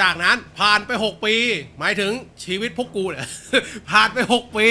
จากนั้นผ่านไป 6 ปี หมายถึงชีวิตพวกกูเนี่ย ผ่านไป 6 ปี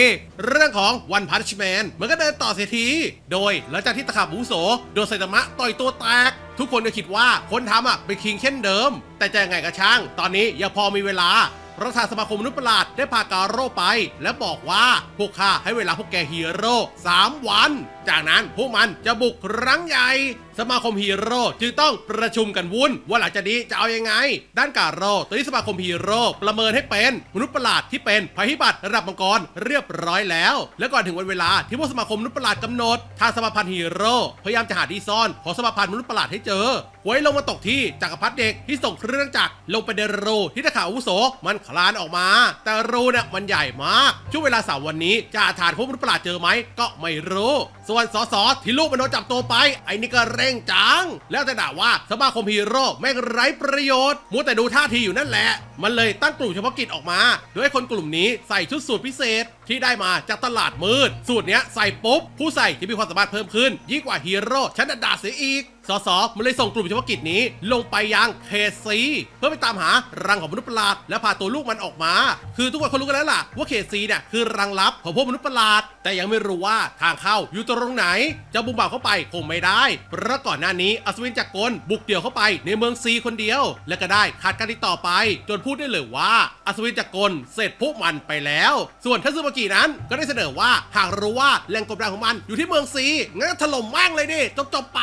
เรื่องของวันพัชแมนมันก็เดินต่อเสียที โดยหลังจากที่ตะขับอาวุโส โดนไซตามะต่อยตัวแตก ทุกคนก็คิดว่าคนทำอะเป็นคิงเช่นเดิม แต่จะยังไงก็ช่าง ตอนนี้ยังพอมีเวลาประธานสมาคมมนุษย์ประหลาดได้พาการโร่ไป และบอกว่าพวกข้าให้เวลาพวกแกฮีโร่3วัน จากนั้นพวกมันจะบุกครั้งใหญ่สมาคมฮีโร่จึงต้องประชุมกันวุ่นว่าหลังจากนี้จะเอายังไง ด้านการโร่ตอนนี้สมาคมฮีโร่ประเมินให้เป็นมนุษย์ประหลาดที่เป็นภัยพิบัติระดับมังกรเรียบร้อยแล้ว และก่อนถึงวันเวลาที่พวกสมาคมมนุษย์ประหลาดกำหนดทางสมาพันธ์ฮีโร่พยายามจะหาที่ซ่อนของสมาพันธ์มนุษย์ประหลาดให้เจอหวยลงมาตกที่จักรพรรดิเด็กที่ส่งเครื่องจักรลงไปในรูที่ตะขาอาวุโสมันคลานออกมา แต่รูเนี่ยมันใหญ่มาก ช่วงเวลาสามวันนี้จะอาถานพวกมนุษย์ประหลาดเจอไหมก็ไม่รู้ ส่วนสสที่ลูกมันโดนจับตัวไปไอ้นี่ก็เรงจัง แล้วแต่ด่าว่าสมาคมฮีโร่แม่งไร้ประโยชน์มัวแต่ดูท่าทีอยู่นั่นแหละ มันเลยตั้งกลุ่มเฉพาะกิจออกมา โดยคนกลุ่มนี้ใส่ชุดสูตรพิเศษที่ได้มาจากตลาดมืด สูตรเนี้ยใส่ปุ๊บ ผู้ใส่ที่มีความสามารถเพิ่มขึ้น ยิ่งกว่าฮีโร่ชั้นดาดเสียอีกสสมันเลยส่งกลุ่มเฉพาะกิจนี้ ลงไปยังเคซีเพื่อไปตามหารังของมนุษย์ประหลาด และพาตัวลูกมันออกมา คือทุกคนเขารู้กันแล้วล่ะ ว่าเคซีเนี่ยคือรังลับของพวกมนุษย์ประหลาด แต่ยังไม่รู้ว่าทางเข้าอยู่ตรงไหน จะบุกบ่าวเข้าไปคงไม่ได้เพราะก่อนหน้านี้อัศวินจักรกลบุกเดี่ยวเข้าไปในเมืองซีคนเดียว และก็ได้ขาดการติดต่อไป จนพูดได้เลยว่าอัศวินจักรกลเสร็จพวกมันไปแล้ว ส่วนทัศมากินั้น ก็ได้เสนอว่าหากรู้ว่าแหล่งกบดานของมันอยู่ที่เมืองซีงั้นก็ถล่มแม่งเลยดิจบจบๆไป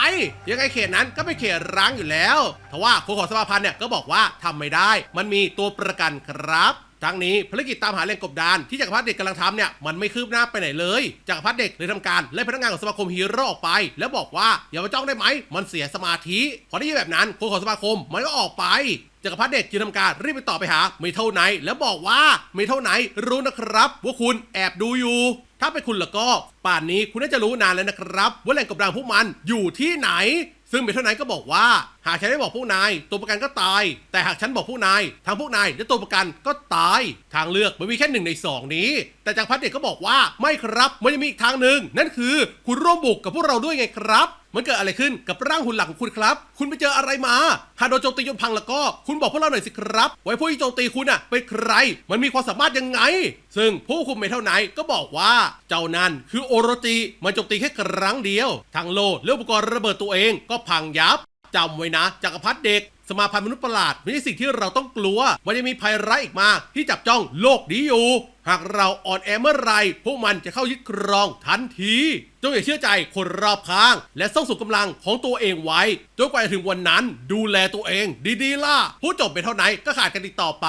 ยังไงเขตนั้นก็เป็นเขตร้างอยู่แล้วทว่าคนของสมาพันธ์เนี่ยก็บอกว่าทำไม่ได้ มันมีตัวประกันครับทั้งนี้ภารกิจตามหาแหล่งกบดานที่จักรพรรดิเด็กกำลังทำเนี่ยมันไม่คืบหน้าไปไหนเลยจักรพรรดิเด็กเลยทำการไล่พนักงานของสมาคมฮีโร่ออกไป แล้วบอกว่าอย่ามาจ้องได้ไหมมันเสียสมาธิพอได้ยินแบบนั้นคนของสมาคมมันก็ออกไป จักรพรรดิเด็กจึงทำการรีบไปต่อไปหาไม่เท่าไหน แล้วบอกว่าไม่เท่าไหนรู้นะครับว่าคุณแอบดูอยู่ ถ้าเป็นคุณแล้วก็ ป่านนี้คุณน่าจะรู้นานแล้วนะครับว่าแหล่งกบดานพวกมันอยู่ที่ไหน ซึ่งเมเทัลไหนก็บอกว่า หากฉันไม่บอกพวกนาย ตัวประกันก็ตาย แต่หากฉันบอกพวกนายทางพวกนายและตัวประกันก็ตาย ทางเลือกมันมีแค่หนึ่งในสองนี้ แต่จากรพัฒเด็กก็บอกว่าไม่ครับมันยังมีอีกทางหนึ่งนั่นคือ คุณร่วมบุกกับพวกเราด้วยไงครับ มันเกิดอะไรขึ้นกับร่างหุ่นหลักของคุณครับ คุณไปเจออะไรมา หากโดนโจมตีจนพังแล้วก็ คุณบอกพวกเราหน่อยสิครับ ไว้พวกที่โจมตีคุณอะเป็นใคร มันมีความสามารถยังไง ซึ่งผู้คุมเมทัลไนก็บอกว่า เจ้านั่นคือโอโรจิ มันโจมตีแค่ครั้งเดียวทั้งโลและอุปกรณ์ระเบิดตัวเองก็พังยับ จำไว้นะจักรพรรดิเด็ก สมาพันธ์มนุษย์ประหลาดไม่ใช่สิ่งที่เราต้องกลัว มันยังมีภัยร้ายอีกมากที่จับจ้องโลกนี้อยู่ หากเราอ่อนแอเมื่อไหรพวกมันจะเข้ายึดครองทันที จงอย่าเชื่อใจคนรอบข้าง และส่งสุกำลังของตัวเองไว้จนกว่าจะถึงวันนั้น ดูแลตัวเอง ดีๆล่ะผู้จบเป็นเท่าไหนก็ขาดกันติดต่อไป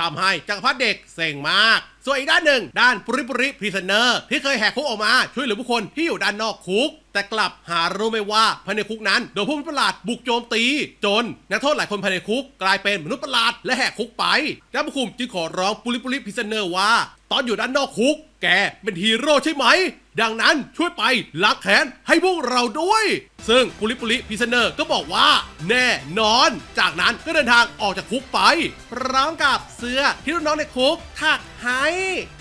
ทำให้จักรพรรดิเด็กเซ็งมากส่วนอีกด้านหนึ่ง ด้านปริปริพรีเซนเนอร์ที่เคยแหกคุกออกมาช่วยเหลือผู้คนที่อยู่ด้านนอกคุก แต่กลับหารู้ไม่ว่าภายในคุกนั้น โดนผู้ประหลาดบุกโจมตี จนนักโทษหลายคนภายในคุกกลายเป็นมนุษย์ประหลาดและแหกคุกไปเจ้าผู้คุมจึงขอร้องปุริปุริพิเซเนอร์ว่า ตอนอยู่ด้านนอกคุก แกเป็นฮีโร่ใช่ไหม ดังนั้นช่วยไปล้างแค้นให้พวกเราด้วย ซึ่งปุริปุริพิซเนอร์ก็บอกว่า แน่นอน จากนั้นก็เดินทางออกจากคุกไปพร้อมกับเสื้อที่รุน้องในคุกถักให้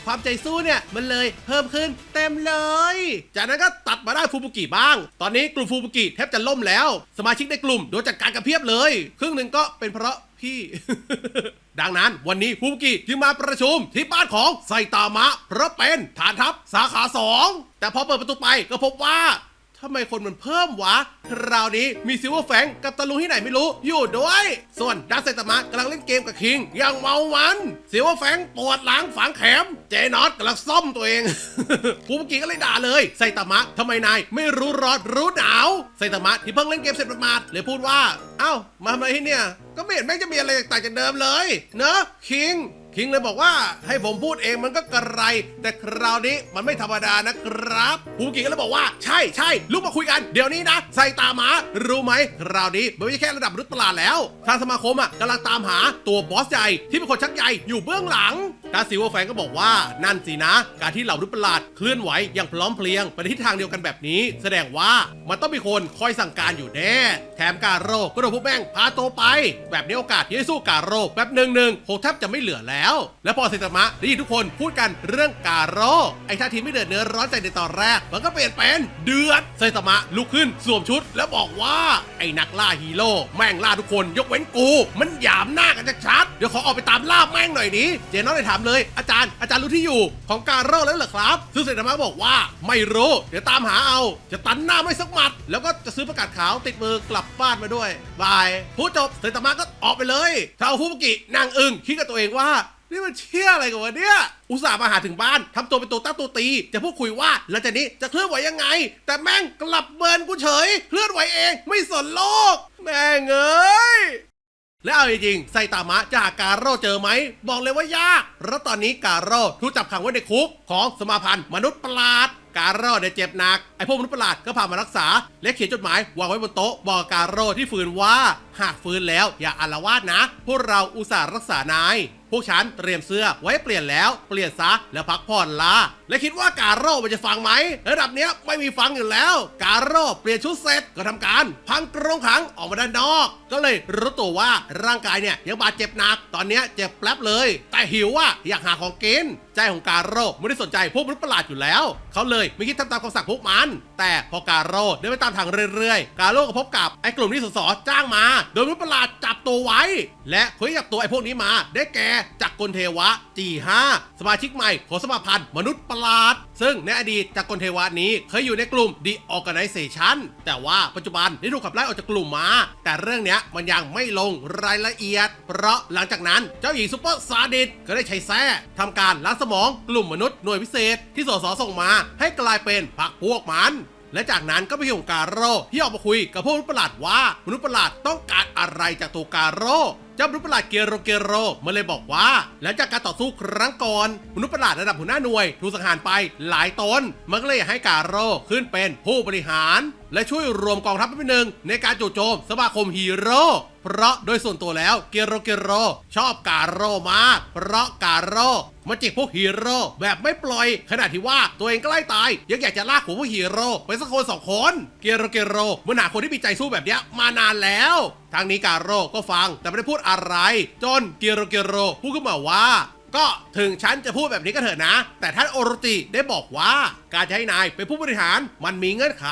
ความใจสู้เนี่ยมันเลยเพิ่มขึ้นเต็มเลย จากนั้นก็ตัดมาได้ฟูบุกิบ้าง ตอนนี้กลุ่มฟูบุกิแทบจะล่มแล้ว สมาชิกในกลุ่มโดนจัดการกันเพียบเลย ครึ่งหนึ่งก็เป็นเพราะ พี่ ดังนั้นวันนี้ฟูบุกิจึงมาประชุมที่บ้านของไซตามะเพราะเป็นฐานทัพสาขาสองแต่พอเปิดประตูไปก็พบว่า ทำไมคนมันเพิ่มวะ คราวนี้มีซิลเวอร์แฟงกับตะลุงที่ไหนไม่รู้อยู่ด้วย ส่วนดักไซตามะกำลังเล่นเกมกับคิงอย่างเมามันซิลเวอร์แฟงปวดหลังฝังแขม เจนอตกำลังซ่อมตัวเองฟูบุกิก็เลยด่าเลยไซตามะทำไมนายไม่รู้ร้อนรู้หนาวไซตามะที่เพิ่งเล่นเกมเสร็จประมาทเลยพูดว่า เอ้า มาทำอะไรที่เนี่ย ก็ไม่เห็นแม่งจะมีอะไรต่างจากเดิมเลย เนอะคิงคิงเลยบอกว่าให้ผมพูดเองมันก็กระไร แต่คราวนี้มันไม่ธรรมดานะครับภูกิก็เลยบอกว่าใช่ใช่ลุกมาคุยกันเดี๋ยวนี้นะ ใส่ตาหมารู้ไหมคราวนี้มันไม่ใช่แค่ระดับรุตลาดแล้ว ทางสมาคมอะกำลังตามหาตัวบอสใหญ่ที่เป็นคนชักใหญ่อยู่เบื้องหลังดาซิวแฟนก็บอกว่านั่นสินะ การที่เหล่ามนุษย์ประหลาดเคลื่อนไหวอย่างพร้อมเพรียงไปในทิศทางเดียวกันแบบนี้ แสดงว่ามันต้องมีคนคอยสั่งการอยู่แน่ แถมการโรก็โดนพวกแม่งพาตัวไป แบบนี้โอกาสที่จะสู้การโรแบบหนึ่งหนึ่งคงแทบจะไม่เหลือแล้ว และพอไซตมะได้ยินทุกคนพูดกันเรื่องกาโร่ไอ้ท่าทีไม่เดือดเนื้อร้อนใจในตอนแรก มันก็เปลี่ยนเป็นเดือดไซตมะลุกขึ้นสวมชุด แล้วบอกว่าไอ้นักล่าฮีโร่แม่งล่าทุกคนยกเว้นกู มันหยามหน้ากันชัดเดี๋ยวขอออกไปตามล่าแม่งหน่อยดิเจนน้องเลยถามเลย อาจารย์อาจารย์รู้ที่อยู่ของกาโร่แล้วเหรอครับ ซึ่งไซตามะบอกว่าไม่รู้ เดี๋ยวตามหาเอา จะตันหน้าไม่สักหมัด แล้วก็จะซื้อประกาศขาวติดมือกลับบ้านมาด้วยบายพูดจบไซตามะก็ออกไปเลยชาวฟูบุกินางอึ้งคิดกับตัวเองว่านี่มันเชี่ยอะไรกันวะเนี่ย อุตส่าห์มาหาถึงบ้านทำตัวเป็นตัวตั้งตัวตี จะพูดคุยว่าหลังจากนี้จะเคลื่อนไหวยังไง แต่แม่งกลับเบิร์นกูเฉย เคลื่อนไหวเอง ไม่สนโลก แม่งเอ้ย และเอาจริงๆไซตามะจะหาการโร่เจอไหม บอกเลยว่ายาก เพราะตอนนี้การโร่ถูกจับขังไว้ในคุกของสมาพันธ์มนุษย์ประหลาดการโร่เนี่ยเจ็บหนัก ไอพวกมนุษย์ประหลาดก็พามารักษา และเขียนจดหมายวางไว้บนโต๊ะบอกการโร่ที่ฝืนว่า หากฟื้นแล้วอย่าอาลวาดนะ พวกเราอุตส่าห์รักษานาย พวกฉันเตรียมเสื้อไว้เปลี่ยนแล้ว เปลี่ยนซะแล้วพักผ่อนละและคิดว่าการโร่มันจะฟังไหม ระดับเนี้ยไม่มีฟังอยู่แล้ว การโร่เปลี่ยนชุดเสร็จก็ทำการ พังกรงขังออกมาด้านนอก ก็เลยรู้ตัวว่าร่างกายเนี่ยยังบาดเจ็บหนัก ตอนเนี้ยเจ็บแป๊บเลย แต่หิวว่าอยากหาของกินใจของการโร่ไม่ได้สนใจพวกมนุษย์ประหลาดอยู่แล้ว เขาเลยไม่คิดทำตามคำสั่งพวกมัน แต่พอการโร่เดินไปตามทางเรื่อยๆ การโร่ก็พบกับไอ้กลุ่มที่สสจ้างมาโดยมนุษย์ประหลาดจับตัวไว้ และคนที่จับตัวไอ้พวกนี้มา ได้แก่จักรกลเทวะ G5 สมาชิกใหม่ของสมาพันธ์มนุษย์ประหลาด ซึ่งในอดีตจักรกลเทวะนี้เคยอยู่ในกลุ่ม The Organization แต่ว่าปัจจุบันได้ถูกขับไล่ออกจากกลุ่มมา แต่เรื่องเนี้ยมันยังไม่ลงรายละเอียด เพราะหลังจากนั้นเจ้าหญิงซุปเปอร์ซาดิสก็ได้ใช้แส้ทำการล้างสมองกลุ่มมนุษย์หน่วยพิเศษที่สสส่งมาให้กลายเป็นพรรคพวกมัน และจากนั้นก็ไปที่ของการโร่ที่ออกมาคุยกับพวกมนุษย์ประหลาดว่ามนุษย์ประหลาดต้องการอะไรจากตัวการโร่ เจ้ามนุษย์ประหลาดเกโรเกโรมันเลยบอกว่า หลังจากการต่อสู้ครั้งก่อนมนุษย์ประหลาดระดับหัวหน้าหน่วยถูกสังหารไปหลายตนมันก็เลยอยากให้กาโรขึ้นเป็นผู้บริหาร และช่วยรวมกองทัพเป็นหนึ่งในการจู่โจมสมาคมฮีโร่เพราะโดยส่วนตัวแล้วเกโรเกโรชอบกาโรมาก เพราะกาโร่มาจิกพวกฮีโร่แบบไม่ปล่อย ขณะที่ว่าตัวเองใกล้ตาย ยังอยากจะลากหัวพวกฮีโร่ไปสักคนสองคน เกโรเกโรมื่อหาคนที่มีใจสู้แบบเนี้ยมานานแล้วทางนี้การโร่ก็ฟังแต่ไม่ได้พูดอะไร จนเกโรเกโรพูดขึ้นมาว่า ก็ถึงฉันจะพูดแบบนี้ก็เถอะนะ แต่ท่านโอโรติได้บอกว่าการจะให้นายเป็นผู้บริหารมันมีเงื่อนไข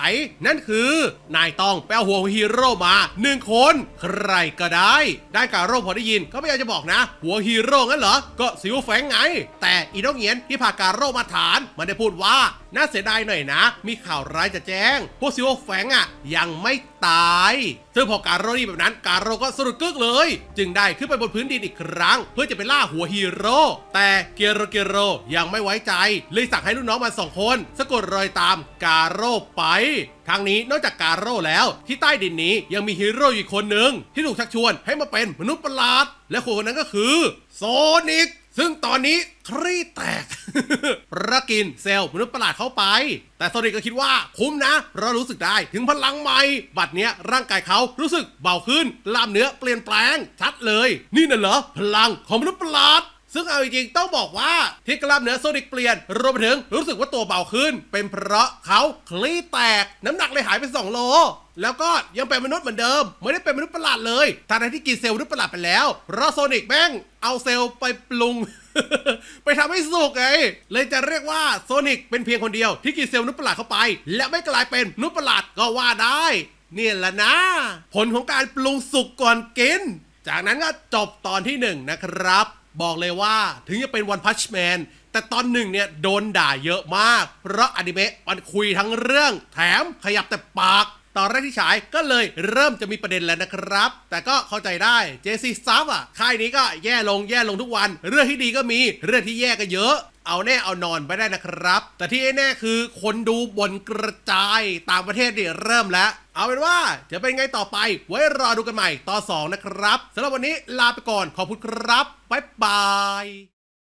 นั่นคือนายต้องไปเอาหัวฮีโร่มาหนึ่งคน ใครก็ได้ได้การโร่พอได้ยินก็ไม่อยากจะบอกนะ หัวฮีโร่งั้นเหรอ ก็ซิวแฟงไง แต่อีน้องเหงียนที่พาการโร่มาฐาน มันได้พูดว่าน่าเสียดายหน่อยนะ มีข่าวร้ายจะแจ้ง พวกซิวแฟงอะยังไม่ตายซึ่งพอการโร่นี่แบบนั้น การโร่ก็สะดุดกึกเลย จึงได้ขึ้นไปบนพื้นดินอีกครั้ง เพื่อจะไปล่าหัวฮีโร่แต่เกโรเกโรยังไม่ไว้ใจเลยสั่งให้ลูกน้องมันสองคนสะกดรอยตามกาโร่ไปทางนี้นอกจากกาโร่แล้ว ที่ใต้ดินนี้ยังมีฮีโร่อีกคนหนึ่งที่ถูกชักชวนให้มาเป็นมนุษย์ประหลาด และคนคนนั้นก็คือโซนิกซึ่งตอนนี้ครีแตกประกินเซลล์มนุษย์ประหลาดเข้าไป แต่โซนิกก็คิดว่าคุ้มนะ เพราะรู้สึกได้ถึงพลังใหม่ บัดเนี้ยร่างกายเขารู้สึกเบาขึ้นล้ามเนื้อเปลี่ยนแปลงชัดเลย นี่น่ะเหรอ พลังของมนุษย์ประหลาด ซึ่งเอาจริงๆต้องบอกว่าที่กล้ามเนื้อโซนิกเปลี่ยน รวมไปถึงรู้สึกว่าตัวเบาขึ้น เป็นเพราะเขาคลี่แตกน้ำหนักเลยหายไป 2 โลแล้วก็ยังเป็นมนุษย์เหมือนเดิม ไม่ได้เป็นมนุษย์ประหลาดเลยทางที่กินเซลล์มนุษย์ประหลาดไปแล้วเพราะโซนิกแม่งเอาเซลล์ไปปรุง ไปทำให้สุกไง เลยจะเรียกว่าโซนิกเป็นเพียงคนเดียวที่กินเซลล์มนุษย์ประหลาดเข้าไป และไม่กลายเป็นมนุษย์ประหลาดก็ว่าได้ เนี่ยแหละนะ ผลของการปรุงสุกก่อนกิน จากนั้นก็จบตอนที่หนึ่งนะครับ บอกเลยว่าถึงจะเป็นวันพัชแมนแต่ตอนหนึ่งเนี่ยโดนด่าเยอะมาก เพราะอนิเมะมันคุยทั้งเรื่อง แถมขยับแต่ปาก ตอนแรกที่ฉายก็เลยเริ่มจะมีประเด็นแล้วนะครับ แต่ก็เข้าใจได้ JC s t a f อะค่ายนี้ก็แย่ลงแย่ลงทุกวัน เรื่องที่ดีก็มีเรื่องที่แย่ก็เยอะ เอาแน่เอานอนไปได้นะครับ แต่ที่แน่คือคนดูบนกระจายต่างประเทศเนี่ยเริ่มแล้ว เอาเป็นว่าจะเป็นไงต่อไป ไว้รอดูกันใหม่ตอน2นะครับสำหรับวันนี้ลาไปก่อนขอบคุณครับบ๊ายบาย